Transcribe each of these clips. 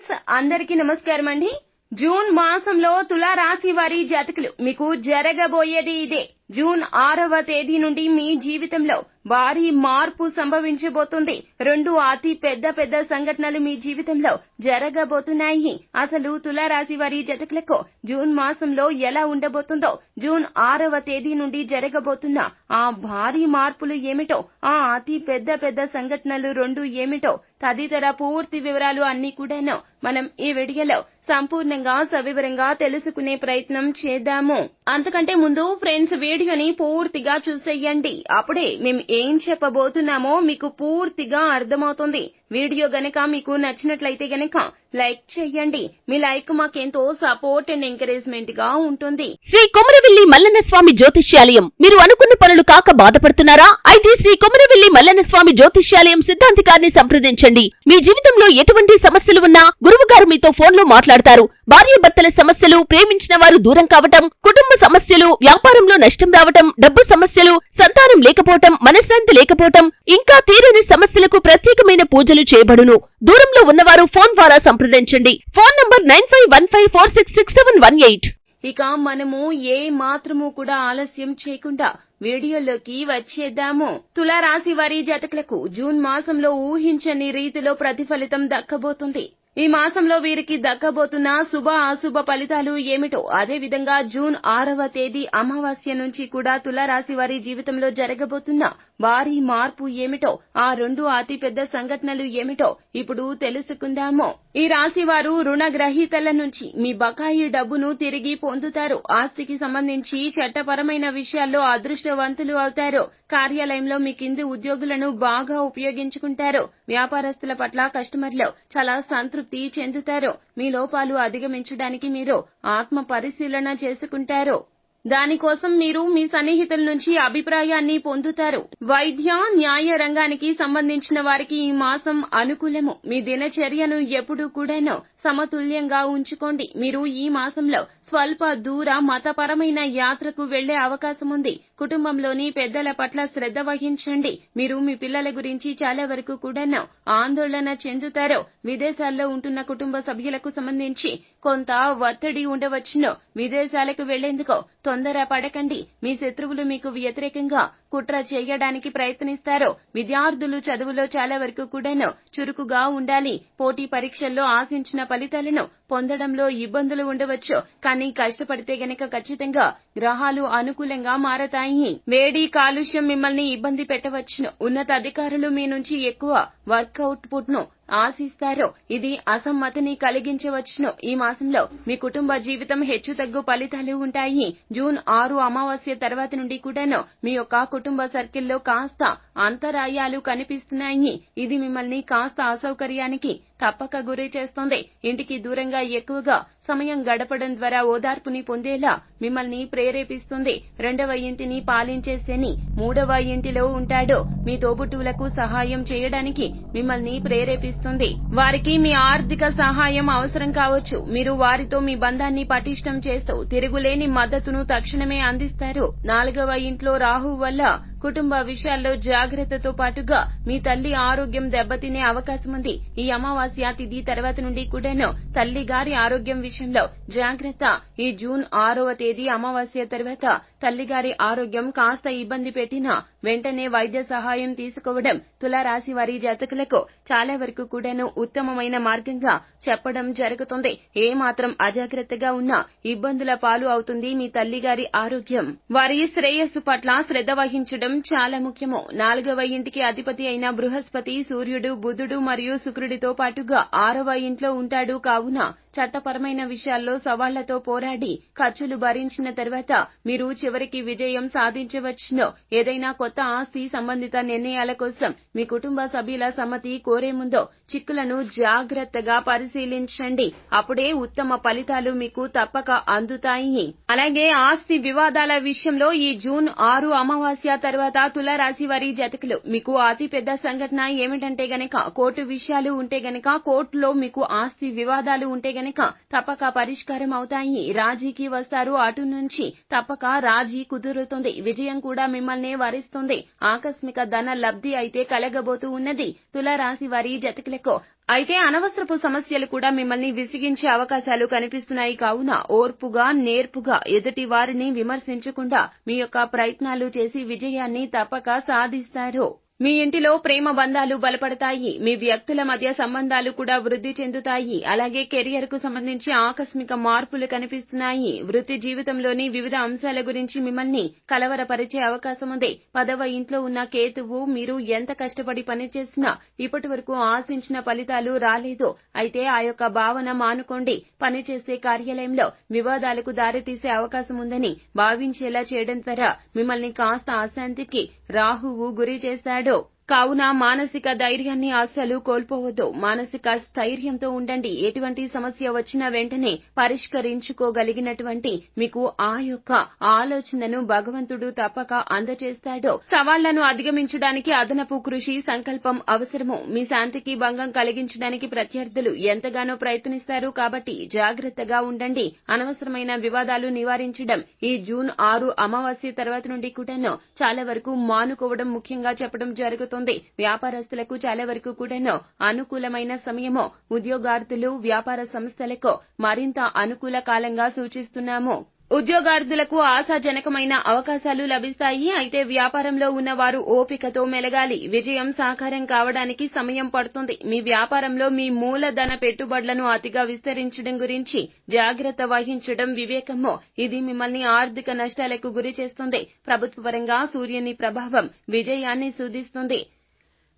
Friends అందరికీ నమస్కారం అండి. జూన్ మాసంలో తులా రాశి వారి జాతకులు మీకు జరగబోయేది ఇదే. జూన్ ఆరవ తేదీ నుండి మీ జీవితంలో భారీ మార్పు సంభవించబోతుంది. రెండు అతి పెద్ద పెద్ద సంఘటనలు మీ జీవితంలో జరగబోతున్నాయి. అసలు తులారాశి వారి జతకులకు జూన్ మాసంలో ఎలా ఉండబోతుందో జూన్ ఆరవ తేదీ నుండి జరగబోతున్న ఆ భారీ మార్పులు ఏమిటో ఆ అతి పెద్ద పెద్ద సంఘటనలు రెండు ఏమిటో తదితర పూర్తి వివరాలు అన్ని కూడాను మనం ఈ వీడియోలో సంపూర్ణంగా సవివరంగా తెలుసుకునే ప్రయత్నం చేద్దాము. అంతకంటే ముందు ఫ్రెండ్స్ వీడియోని పూర్తిగా చూసేయండి. అప్పుడే మేము ఏం చెప్పబోతున్నామో మీకు పూర్తిగా అర్థమవుతుంది. వీడియో గనక మీకు నచ్చినట్లయితే గనక లైక్ చేయండి. మీ లైక్ మాకెంతో సపోర్ట్ అండ్ ఎంకరేజ్మెంట్గా ఉంటుంది. శ్రీ కొమరవెల్లి మల్లన్న స్వామి జ్యోతిష్యాలయం. మీరు అనుకున్న పనులు కాక బాధపడుతున్నారా? అయితే శ్రీ కొమరవెల్లి మల్లన్న స్వామి జ్యోతిష్యాలయం సిద్ధాంతికారిని సంప్రదించండి. మీ జీవితంలో ఎటువంటి సమస్యలు ఉన్నా గురువు గారు మీతో ఫోన్లో మాట్లాడతారు. భార్యాభర్తల సమస్యలు ప్రేమించిన వారు దూరం కావటం కుటుంబ సమస్యలు వ్యాపారంలో నష్టం రావటం డబ్బు సమస్యలు సంతానం లేకపోవటం మనశ్శాంతి లేకపోవటం ఇంకా తీరని సమస్యలకు ప్రత్యేకమైన పూజలు చేయబడును. దూరంలో ఉన్నవారు ఫోన్ ద్వారా సంప్రదించండి. Phone number nine five one five four six six seven one eight. ఇక మనము ఏ మాత్రము కూడా ఆలస్యం చేయకుండా వీడియోలోకి వచ్చేద్దాము. తులారాశి వారి జాతకులకు జూన్ మాసంలో ఊహించని రీతిలో ప్రతిఫలితం దక్కబోతుంది. ఈ మాసంలో వీరికి దక్కబోతున్న శుభ అశుభ ఫలితాలు ఏమిటో అదేవిధంగా జూన్ ఆరవ తేదీ అమావాస్య నుంచి కూడా తులారాశి వారి జీవితంలో జరగబోతున్న భారీ మార్పు ఏమిటో ఆ రెండు అతి పెద్ద సంఘటనలు ఏమిటో ఇప్పుడు తెలుసుకుందాము. ఈ రాశి వారు రుణగ్రహీతల నుంచి మీ బకాయి డబ్బును తిరిగి పొందుతారు. ఆస్తికి సంబంధించి చట్టపరమైన విషయాల్లో అదృష్టవంతులు అవుతారు. కార్యాలయంలో మీ కింది ఉద్యోగులను బాగా ఉపయోగించుకుంటారు. వ్యాపారస్తుల పట్ల కస్టమర్లు చాలా సంతృప్తి చెందుతారు. మీ లోపాలు అధిగమించడానికి మీరు ఆత్మ పరిశీలన చేసుకుంటారు. దానికోసం మీరు మీ సన్నిహితుల నుంచి అభిప్రాయాన్ని పొందుతారు. వైద్య న్యాయ రంగానికి సంబంధించిన వారికి ఈ మాసం అనుకూలము. మీ దినచర్యను ఎప్పుడూ కూడాను సమతుల్యంగా ఉంచుకోండి. మీరు ఈ మాసంలో స్వల్ప దూర మతపరమైన యాత్రకు వెళ్ళే అవకాశం ఉంది కుటుంబంలోని పెద్దల పట్ల శ్రద్ధ వహించండి. మీరు మీ పిల్లల గురించి చాలా వరకు కూడాను ఆందోళన చెందుతారు. విదేశాల్లో ఉంటున్న కుటుంబ సభ్యులకు సంబంధించి కొంత ఒత్తిడి ఉండవచ్చును. విదేశాలకు వెళ్ళేందుకు తొందర పడకండి మీ శత్రువులు మీకు వ్యతిరేకంగా కుట్ర చేయడానికి ప్రయత్నిస్తారు విద్యార్థులు చదువులో చాలా వరకు కూడాను చురుకుగా ఉండాలి. పోటీ పరీక్షల్లో ఆశించిన ఫలితాలను పొందడంలో ఇబ్బందులు ఉండవచ్చు. కానీ కష్టపడితే గనక ఖచ్చితంగా గ్రహాలు అనుకూలంగా మారతాయి. వేడి కాలుష్యం మిమ్మల్ని ఇబ్బంది పెట్టవచ్చును. ఉన్నత అధికారులు మీ నుంచి ఎక్కువ వర్క్ అవుట్పుట్ను ఆశిస్తారు ఇది అసమ్మతిని కలిగించవచ్చును. ఈ మాసంలో మీ కుటుంబ జీవితం హెచ్చు తగ్గు ఫలితాలు ఉంటాయి. జూన్ ఆరు అమావాస్య తర్వాత నుండి కూడాను మీ యొక్క కుటుంబ సర్కిల్లో కాస్త అంతరాయాలు కనిపిస్తున్నాయి. ఇది మిమ్మల్ని కాస్త అసౌకర్యానికి తప్పక గురి చేస్తోంది. ఇంటికి దూరంగా ఎక్కువగా సమయం గడపడం ద్వారా ఓదార్పుని పొందేలా మిమ్మల్ని ప్రేరేపిస్తుంది. రెండవ ఇంటిని పాలించే శని మూడవ ఇంటిలో ఉంటాడో. మీ తోబుట్టువులకు సహాయం చేయడానికి మిమ్మల్ని ప్రేరేపిస్తుంది. వారికి మీ ఆర్థిక సహాయం అవసరం కావచ్చు. మీరు వారితో మీ బంధాన్ని పటిష్టం చేస్తూ తిరుగులేని మద్దతును తక్షణమే అందిస్తారు. నాలుగవ ఇంట్లో రాహు వల్ల కుటుంబ విషయాల్లో జాగ్రత్తతో పాటుగా మీ తల్లి ఆరోగ్యం దెబ్బతినే అవకాశం ఉంది. ఈ అమావాస్య తిథి తర్వాత నుండి కూడాను తల్లి గారి ఆరోగ్యం విషయంలో జాగ్రత్త. ఈ జూన్ ఆరవ తేదీ అమావాస్య తర్వాత తల్లిగారి ఆరోగ్యం కాస్త ఇబ్బంది పెట్టినా వెంటనే వైద్య సహాయం తీసుకోవడం తులారాశి వారి జాతకులకు చాలా వరకు కూడాను ఉత్తమమైన మార్గంగా చెప్పడం జరుగుతుంది. ఏ మాత్రం అజాగ్రత్తగా ఉన్నా ఇబ్బందుల పాలు అవుతుంది మీ తల్లిగారి ఆరోగ్యం. వారి శ్రేయస్సు పట్ల శ్రద్ధ వహించడం చాలా ముఖ్యము. నాలుగవ ఇంటికి అధిపతి అయిన బృహస్పతి సూర్యుడు బుధుడు మరియు శుక్రుడితో పాటుగా ఆరవ ఇంట్లో ఉంటాడు కావున చట్టపరమైన విషయాల్లో సవాళ్ళతో పోరాడి ఖర్చులు భరించిన తర్వాత మీరు చివరికి విజయం సాధించవచ్చును. ఏదైనా కొత్త ఆస్తి సంబంధిత నిర్ణయాల కోసం మీ కుటుంబ సభ్యుల సమ్మతి కోరే ముందు చిక్కులను జాగ్రత్తగా పరిశీలించండి. అప్పుడే ఉత్తమ ఫలితాలు మీకు తప్పక అందుతాయి. అలాగే ఆస్తి వివాదాల విషయంలో ఈ జూన్ ఆరు అమావాస్య తర్వాత తులారాశి వారి జతకులు. మీకు అతి పెద్ద సంఘటన ఏమిటంటే గనక కోర్టు విషయాలు ఉంటే గనక కోర్టులో మీకు ఆస్తి వివాదాలు ఉంటే గనక తప్పక పరిష్కారం అవుతాయి. రాజీకి వస్తారు అటు నుంచి. తప్పక రాజీ కుదురుతుంది. విజయం కూడా మిమ్మల్ని వరిస్తుంది. ఆకస్మిక ధన లబ్ధి అయితే కలగబోతూ ఉన్నది. తులారాశి వారి జతకులకు జాతకులకు అయితే అనవసరపు సమస్యలు కూడా మిమ్మల్ని విసిగించే అవకాశాలు కనిపిస్తున్నాయి కావున ఓర్పుగా నేర్పుగా ఎదుటి వారిని విమర్శించకుండా మీ యొక్క ప్రయత్నాలు చేసి విజయాన్ని తప్పక సాధిస్తారు. మీ ఇంటిలో ప్రేమ బంధాలు బలపడతాయి మీ వ్యక్తుల మధ్య సంబంధాలు కూడా వృద్ధి చెందుతాయి అలాగే కెరియర్కు సంబంధించి ఆకస్మిక మార్పులు కనిపిస్తున్నాయి. వృత్తి జీవితంలోని వివిధ అంశాల గురించి మిమ్మల్ని కలవరపరిచే అవకాశం ఉంది. పదవ ఇంట్లో ఉన్న కేతువు మీరు ఎంత కష్టపడి పనిచేసినా ఇప్పటి వరకు ఆశించిన ఫలితాలు రాలేదు. అయితే ఆ యొక్క భావన మానుకోండి. పనిచేసే కార్యాలయంలో వివాదాలకు దారితీసే అవకాశం ఉందని భావించేలా చేయడం ద్వారా మిమ్మల్ని కాస్త అశాంతికి రాహువు గురి చేశాడు Pero కావున మానసిక ధైర్యాన్ని అస్సలు కోల్పోవద్దు. మానసిక స్థైర్యంతో ఉండండి. ఎటువంటి సమస్య వచ్చినా వెంటనే పరిష్కరించుకోగలిగినటువంటి మీకు ఆ యొక్క ఆలోచనను భగవంతుడు తప్పక అందజేస్తాడు సవాళ్ళను అధిగమించడానికి అదనపు కృషి సంకల్పం అవసరము. మీ శాంతికి భంగం కలిగించడానికి ప్రత్యర్థులు ఎంతగానో ప్రయత్నిస్తారు కాబట్టి జాగ్రత్తగా ఉండండి. అనవసరమైన వివాదాలు నివారించడం ఈ జూన్ ఆరు అమావాస్య తర్వాత నుండి కూడాను చాలా వరకు మానుకోవడం ముఖ్యంగా చెప్పడం జరుగుతుంది. వ్యాపారస్తులకు చాలా వరకు కూడాను అనుకూలమైన సమయము ఉద్యోగార్థులు వ్యాపార సంస్థలకు మరింత అనుకూల కాలంగా సూచిస్తున్నాము. ఉద్యోగార్థులకు ఆశాజనకమైన అవకాశాలు లభిస్తాయి. అయితే వ్యాపారంలో ఉన్నవారు ఓపికతో మెలగాలి. విజయం సాకారం కావడానికి సమయం పడుతుంది. మీ వ్యాపారంలో మీ మూలధన పెట్టుబడులను అతిగా విస్తరించడం గురించి జాగ్రత్త వహించడం వివేకము. ఇది మిమ్మల్ని ఆర్థిక నష్టాలకు గురి చేస్తుంది. ప్రభుత్వ పరంగా సూర్యుని ప్రభావం విజయాన్ని సూచిస్తుంది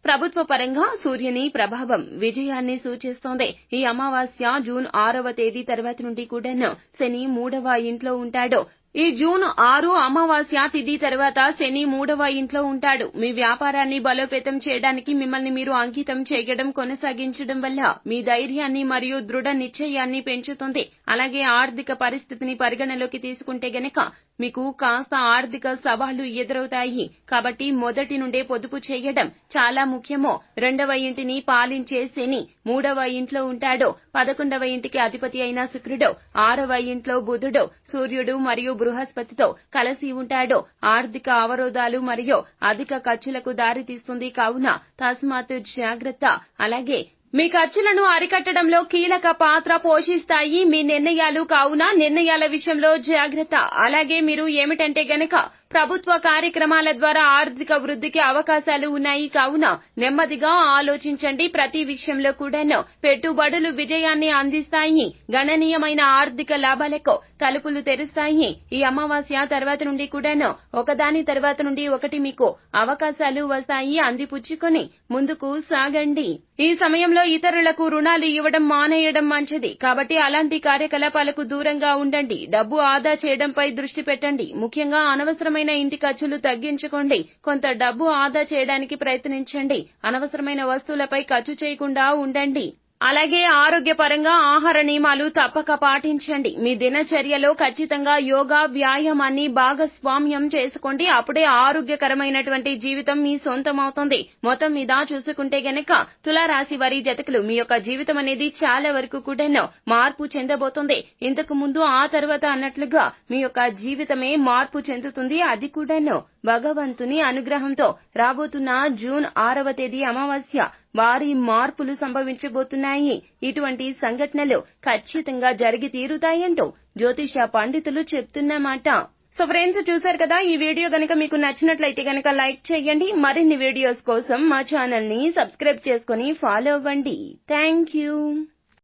ప్రభుత్వ పరంగా సూర్యుని ప్రభావం విజయాన్ని సూచిస్తోంది. ఈ అమావాస్య జూన్ ఆరవ తేదీ తర్వాత నుండి కూడాను శని మూడవ ఇంట్లో ఉంటాడు. ఈ జూన్ ఆరు అమావాస్య తిథి తర్వాత శని మూడవ ఇంట్లో ఉంటాడు. మీ వ్యాపారాన్ని బలోపేతం చేయడానికి మిమ్మల్ని మీరు అంకితం చేయడం కొనసాగించడం వల్ల మీ ధైర్యాన్ని మరియు దృఢ నిశ్చయాన్ని పెంచుతుంది. అలాగే ఆర్థిక పరిస్థితిని పరిగణలోకి తీసుకుంటే గనక మీకు కాస్త ఆర్థిక సవాళ్ళు ఎదురవుతాయి. కాబట్టి మొదటి నుండే పొదుపు చేయడం చాలా ముఖ్యమో రెండవ ఇంటిని పాలించే శని మూడవ ఇంట్లో ఉంటాడు పదకొండవ ఇంటికి అధిపతి అయిన శుక్రుడు ఆరవ ఇంట్లో బుధుడు సూర్యుడు మరియు బృహస్పతితో కలిసి ఉంటాడు ఆర్థిక అవరోధాలు మరియు అధిక ఖర్చులకు దారితీస్తుంది. కావున తస్మాత్ జాగ్రత్త. అలాగే మీ ఖర్చులను అరికట్టడంలో కీలక పాత్ర పోషిస్తాయి మీ నిర్ణయాలు. కావున నిర్ణయాల విషయంలో జాగ్రత్త. అలాగే మీరు ఏమిటంటే గనక ప్రభుత్వ కార్యక్రమాల ద్వారా ఆర్థిక వృద్ధికి అవకాశాలు ఉన్నాయి. కావున నెమ్మదిగా ఆలోచించండి. ప్రతి విషయంలో కూడాను పెట్టుబడులు విజయాన్ని అందిస్తాయి. గణనీయమైన ఆర్థిక లాభాలకు తలుపులు తెరుస్తాయి. ఈ అమావాస్య తర్వాత నుండి కూడాను ఒకదాని తర్వాత నుండి ఒకటి మీకు అవకాశాలు వస్తాయి. అందిపుచ్చుకొని ముందుకు సాగండి. ఈ సమయంలో ఇతరులకు రుణాలు ఇవ్వడం మానేయడం మంచిది. కాబట్టి అలాంటి కార్యకలాపాలకు దూరంగా ఉండండి. డబ్బు ఆదా చేయడంపై దృష్టి పెట్టండి. ముఖ్యంగా అనవసరమైన ఇంటి ఖర్చులు తగ్గించుకోండి. కొంత డబ్బు ఆదా చేయడానికి ప్రయత్నించండి. అనవసరమైన వస్తువులపై ఖర్చు చేయకుండా ఉండండి. అలాగే ఆరోగ్యపరంగా ఆహార నియమాలు తప్పక పాటించండి. మీ దినచర్యలో ఖచ్చితంగా యోగా వ్యాయామాన్ని భాగస్వామ్యం చేసుకోండి. అప్పుడే ఆరోగ్యకరమైనటువంటి జీవితం మీ సొంతమవుతుంది. మొత్తం మీద చూసుకుంటే గనక తులారాశి వారి జతకులు మీ యొక్క జీవితం అనేది చాలా వరకు కూడాను మార్పు చెందబోతుంది. ఇంతకు ముందు ఆ తర్వాత అన్నట్లుగా మీ యొక్క జీవితమే మార్పు చెందుతుంది. అది కూడాను భగవంతుని అనుగ్రహంతో రాబోతున్న జూన్ ఆరవ తేదీ అమావాస్య భారీ మార్పులు సంభవించబోతున్నాయి. ఇటువంటి సంఘటనలు ఖచ్చితంగా జరిగి తీరుతాయంటూ జ్యోతిష పండితులు చెప్తున్నమాట. సో ఫ్రెండ్స్ చూసారు కదా ఈ వీడియో గనక మీకు నచ్చినట్లయితే గనక లైక్ చేయండి. మరిన్ని వీడియోస్ కోసం మా ఛానల్ని సబ్స్క్రైబ్ చేసుకుని ఫాలో అవ్వండి. Thank you